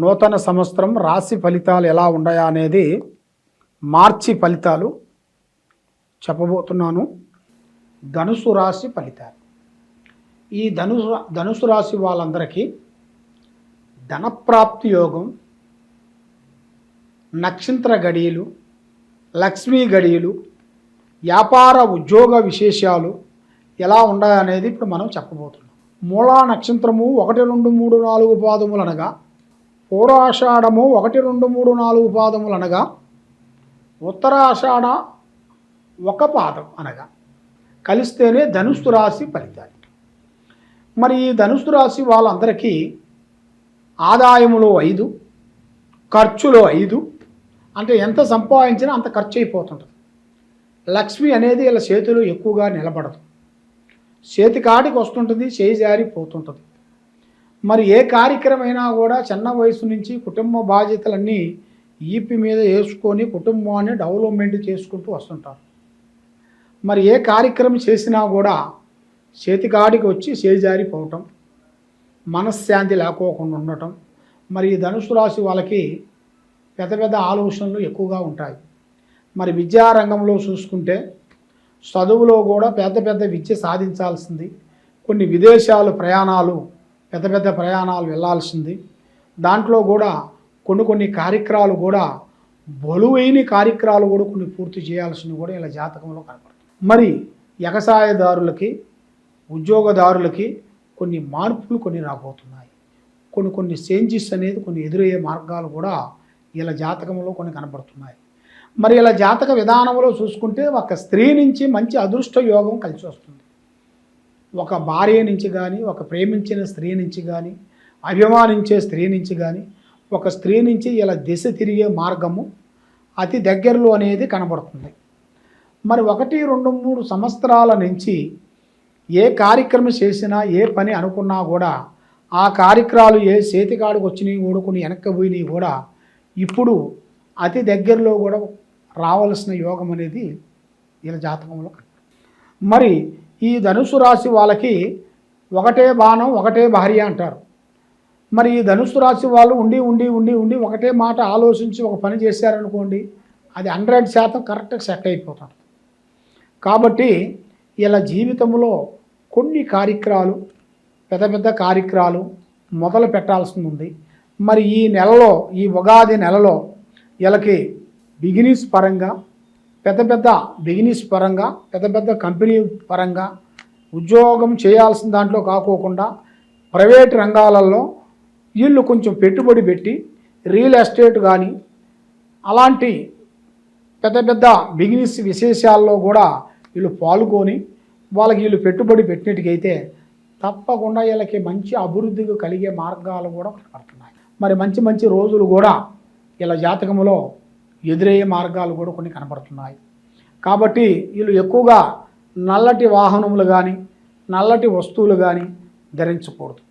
నూతన సంవత్సరం రాశి ఫలితాలు ఎలా ఉన్నాయా అనేది మార్చి ఫలితాలు చెప్పబోతున్నాను. ధనుసు రాశి ఫలితాలు. ఈ ధనుసు ధనుసు రాశి వాళ్ళందరికీ ధనప్రాప్తి యోగం నక్షత్ర గడియలు లక్ష్మీ గడియలు వ్యాపార ఉద్యోగ విశేషాలు ఎలా ఉన్నాయనేది ఇప్పుడు మనం చెప్పబోతున్నాం. మూలా నక్షత్రము ఒకటి రెండు మూడు నాలుగు పాదములు అనగా పూర్వాషాఢము ఒకటి రెండు మూడు నాలుగు పాదములు అనగా ఉత్తరాషాఢ ఒక పాదం అనగా కలిస్తేనే ధనుస్సు రాశి ఫలితాలు. మరి ఈ ధనుస్సు రాశి వాళ్ళందరికీ ఆదాయములో ఐదు ఖర్చులో ఐదు అంటే ఎంత సంపాదించినా అంత ఖర్చు అయిపోతుంటుంది లక్ష్మి అనేది ఇలా చేతిలో ఎక్కువగా నిలబడదు. చేతి కాడికి వస్తుంటుంది చేయి జారిపోతుంటుంది. మరి ఏ కార్యక్రమైనా కూడా చిన్న వయసు నుంచి కుటుంబ బాధ్యతలన్నీ ఈపి మీద వేసుకొని కుటుంబాన్ని డెవలప్మెంట్ చేసుకుంటూ వస్తుంటారు. మరి ఏ కార్యక్రమం చేసినా కూడా చేతికాడికి వచ్చి చేజారిపోవటం మనశ్శాంతి లేకోకుండా ఉండటం మరి ఈ ధనుసు రాశి వాళ్ళకి పెద్ద పెద్ద ఆలోచనలు ఎక్కువగా ఉంటాయి. మరి విద్యారంగంలో చూసుకుంటే చదువులో కూడా పెద్ద పెద్ద విద్య సాధించాల్సింది. కొన్ని విదేశాలు ప్రయాణాలు పెద్ద పెద్ద ప్రయాణాలు వెళ్ళాల్సింది. దాంట్లో కూడా కొన్ని కొన్ని కార్యక్రమాలు కూడా బలువైన కార్యక్రమాలు కూడా కొన్ని పూర్తి చేయాల్సినవి కూడా ఇలా జాతకంలో కనపడుతుంది మరి ఎగసాయదారులకి ఉద్యోగదారులకి కొన్ని మార్పులు కొన్ని రాబోతున్నాయి. కొన్ని కొన్ని చేంజెస్ అనేది కొన్ని ఎదురయ్యే మార్గాలు కూడా ఇలా జాతకంలో కొన్ని కనపడుతున్నాయి మరి ఇలా జాతక విధానంలో చూసుకుంటే ఒక స్త్రీ నుంచి మంచి అదృష్ట యోగం కలిసి వస్తుంది. ఒక భార్య నుంచి కానీ ఒక ప్రేమించిన స్త్రీ నుంచి కానీ అభిమానించే స్త్రీ నుంచి కానీ ఒక స్త్రీ నుంచి ఇలా దిశ తిరిగే మార్గము అతి దగ్గరలో అనేది కనబడుతుంది. మరి ఒకటి రెండు మూడు సంవత్సరాల నుంచి ఏ కార్యక్రమం చేసినా ఏ పని అనుకున్నా కూడా ఆ కార్యక్రమాలు ఏ చేతికాడికి వచ్చినాయి కూడా కొన్ని వెనక్కి పోయినాయి కూడా ఇప్పుడు అతి దగ్గరలో కూడా రావాల్సిన యోగం అనేది వీళ్ళ జాతకంలో మరి ఈ ధనుసు రాశి వాళ్ళకి ఒకటే బాణం ఒకటే భార్య అంటారు. మరి ఈ ధనుసు రాశి వాళ్ళు ఉండి ఉండి ఉండి ఉండి ఒకటే మాట ఆలోచించి ఒక పని చేశారనుకోండి అది హండ్రెడ్ శాతం కరెక్ట్గా సెట్ అయిపోతారు. కాబట్టి ఇలా జీవితంలో కొన్ని కార్యక్రమాలు పెద్ద పెద్ద కార్యక్రమాలు మొదలు పెట్టాల్సి ఉంది మరి ఈ నెలలో ఈ ఉగాది నెలలో వీళ్ళకి బిగినీస్ పరంగా పెద్ద పెద్ద బిజినెస్ పరంగా పెద్ద పెద్ద కంపెనీ పరంగా ఉద్యోగం చేయాల్సిన దాంట్లో కాకోకుండా ప్రైవేట్ రంగాలలో వీళ్ళు కొంచెం పెట్టుబడి పెట్టి రియల్ ఎస్టేట్ కానీ అలాంటి పెద్ద పెద్ద బిజినెస్ విశేషాల్లో కూడా వీళ్ళు పాల్గొని వాళ్ళకి వీళ్ళు పెట్టుబడి పెట్టినట్టుకైతే తప్పకుండా వీళ్ళకి మంచి అభివృద్ధికి కలిగే మార్గాలు కూడా కనపడుతున్నాయి. మరి మంచి మంచి రోజులు కూడా వీళ్ళ జాతకంలో ఎదురయ్యే మార్గాలు కూడా కొన్ని కనపడుతున్నాయి. కాబట్టి వీళ్ళు ఎక్కువగా నల్లటి వాహనములు కానీ నల్లటి వస్తువులు కానీ ధరించకూడదు.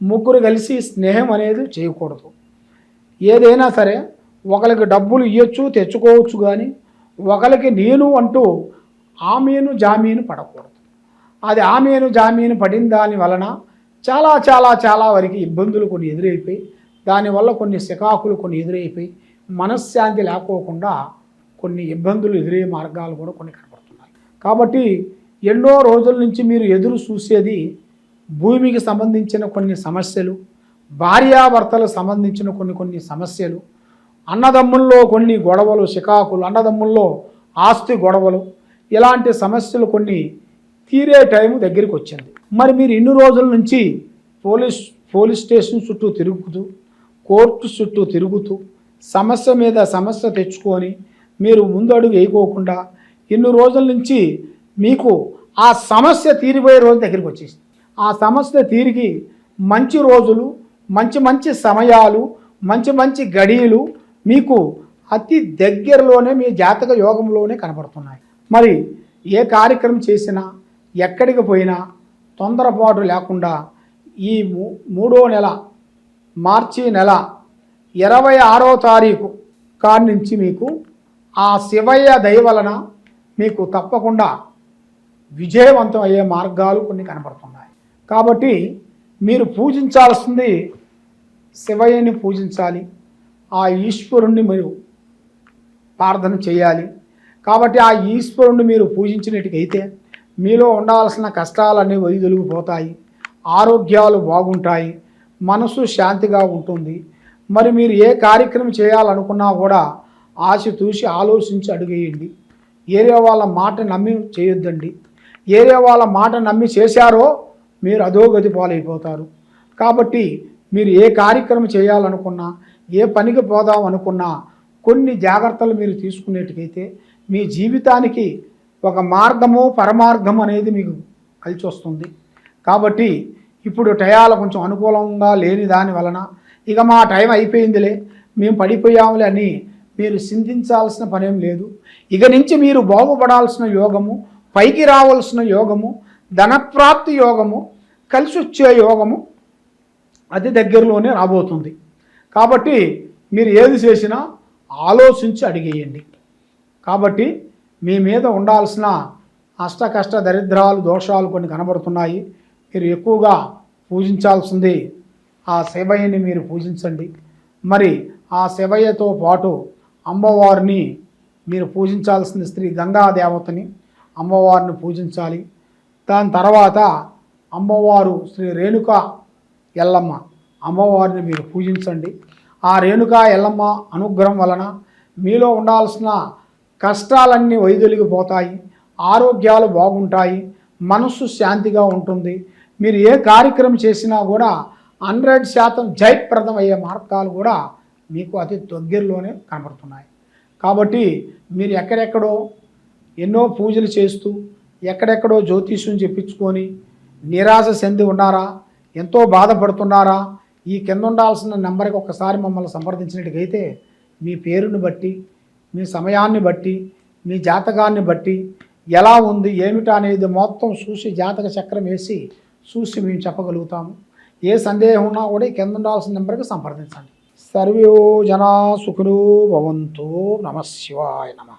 ముగ్గురు కలిసి స్నేహం అనేది చేయకూడదు. ఏదైనా సరే ఒకరికి డబ్బులు ఇవ్వచ్చు తెచ్చుకోవచ్చు కానీ ఒకరికి నేను అంటూ ఆమెను జామీను పడకూడదు. అది ఆమెను జామీను పడిన దాని వలన చాలా చాలా చాలా వరకు ఇబ్బందులు కొన్ని ఎదురైపోయి దానివల్ల కొన్ని శికాకులు కొన్ని ఎదురైపోయి మనశ్శాంతి లేకోకుండా కొన్ని ఇబ్బందులు ఎదురయ్యే మార్గాలు కూడా కొన్ని కనపడుతున్నాయి కాబట్టి ఎన్నో రోజుల నుంచి మీరు ఎదురు చూసేది భూమికి సంబంధించిన కొన్ని సమస్యలు భార్యాభర్తలకు సంబంధించిన కొన్ని కొన్ని సమస్యలు అన్నదమ్ముల్లో కొన్ని గొడవలు చికాకులు అన్నదమ్ముల్లో ఆస్తి గొడవలు ఇలాంటి సమస్యలు కొన్ని తీరే టైం దగ్గరికి వచ్చింది. మరి మీరు ఇన్ని రోజుల నుంచి పోలీస్ పోలీస్ స్టేషన్ చుట్టూ తిరుగుతూ కోర్టు చుట్టూ తిరుగుతూ సమస్య మీద సమస్య తెచ్చుకొని మీరు ముందడుగు వేయకోకుండా ఇన్ని రోజుల నుంచి మీకు ఆ సమస్య తీరిపోయే రోజు దగ్గరికి వచ్చేసింది. ఆ సమస్య తీరిగి మంచి రోజులు మంచి మంచి సమయాలు మంచి మంచి గడియలు మీకు అతి దగ్గరలోనే మీ జాతక యోగంలోనే కనబడుతున్నాయి. మరి ఏ కార్యక్రమం చేసినా ఎక్కడికి పోయినా తొందరపాటు లేకుండా ఈ మూ- మూడో నెల మార్చి నెల ఇరవై ఆరో తారీఖు కాడి నుంచి మీకు ఆ శివయ్య దయవలన మీకు తప్పకుండా విజయవంతం అయ్యే మార్గాలు కొన్ని కనబడుతున్నాయి. కాబట్టి మీరు పూజించాల్సింది శివయ్యని పూజించాలి ఆ ఈశ్వరుణ్ణి మీరు ప్రార్థన చేయాలి. కాబట్టి ఆ ఈశ్వరుణ్ణి మీరు పూజించినట్టుకైతే మీలో ఉండాల్సిన కష్టాలన్నీ వైదొలిగిపోతాయి ఆరోగ్యాలు బాగుంటాయి మనసు శాంతిగా ఉంటుంది మరి మీరు ఏ కార్యక్రమం చేయాలనుకున్నా కూడా ఆశ చూసి ఆలోచించి అడుగేయండి. ఏరియా వాళ్ళ మాట నమ్మి చేయొద్దండి. ఏరియా వాళ్ళ మాట నమ్మి చేశారో మీరు అధోగతి పాలైపోతారు. కాబట్టి మీరు ఏ కార్యక్రమం చేయాలనుకున్నా ఏ పనికి పోదాం అనుకున్నా కొన్ని జాగ్రత్తలు మీరు తీసుకునేటికైతే మీ జీవితానికి ఒక మార్గము పరమార్థం అనేది మీకు కలిసి వస్తుంది కాబట్టి ఇప్పుడు టయాల కొంచెం అనుకూలంగా లేని దాని వలన ఇక మా టైం అయిపోయిందిలే మేము పడిపోయాములే అని మీరు చింతించాల్సిన పనేం లేదు. ఇక నుంచి మీరు బాగుపడాల్సిన యోగము పైకి రావాల్సిన యోగము ధనప్రాప్తి యోగము కలిసి వచ్చే యోగము అతి దగ్గరలోనే రాబోతుంది. కాబట్టి మీరు ఏది చేసినా ఆలోచించి అడిగేయండి. కాబట్టి మీ మీద ఉండాల్సిన అష్ట కష్ట దరిద్రాలు దోషాలు కొన్ని కనబడుతున్నాయి. మీరు ఎక్కువగా పూజించాల్సింది ఆ శివయ్యని మీరు పూజించండి. మరి ఆ శివయ్యతో పాటు అమ్మవారిని మీరు పూజించాల్సిన స్త్రీ గంగా దేవతని అమ్మవారిని పూజించాలి. దాని తర్వాత అమ్మవారు శ్రీ రేణుక ఎల్లమ్మ అమ్మవారిని మీరు పూజించండి. ఆ రేణుక ఎల్లమ్మ అనుగ్రహం వలన మీలో ఉండాల్సిన కష్టాలన్నీ వైదొలిగిపోతాయి ఆరోగ్యాలు బాగుంటాయి. మనస్సు శాంతిగా ఉంటుంది. మీరు ఏ కార్యక్రమం చేసినా కూడా హండ్రెడ్ శాతం జయప్రదం అయ్యే మార్గాలు కూడా మీకు అతి దగ్గరలోనే కనబడుతున్నాయి. కాబట్టి మీరు ఎక్కడెక్కడో ఎన్నో పూజలు చేస్తూ ఎక్కడెక్కడో జ్యోతిష్యం చెప్పించుకొని నిరాశ చెంది ఉన్నారా ఎంతో బాధపడుతున్నారా ఈ కింద ఉండాల్సిన నెంబర్కి ఒకసారి మమ్మల్ని సంప్రదించినట్టుగైతే మీ పేరుని బట్టి మీ సమయాన్ని బట్టి మీ జాతకాన్ని బట్టి ఎలా ఉంది ఏమిటా అనేది మొత్తం చూసి జాతక చక్రం వేసి చూసి మేము చెప్పగలుగుతాము. ఏ సందేహం ఉన్నా కూడా ఈ కింద ఉండాల్సిన నెంబర్కి సంప్రదించండి. సర్వో జనా సుఖినో భవంతు నమ శివాయ నమ.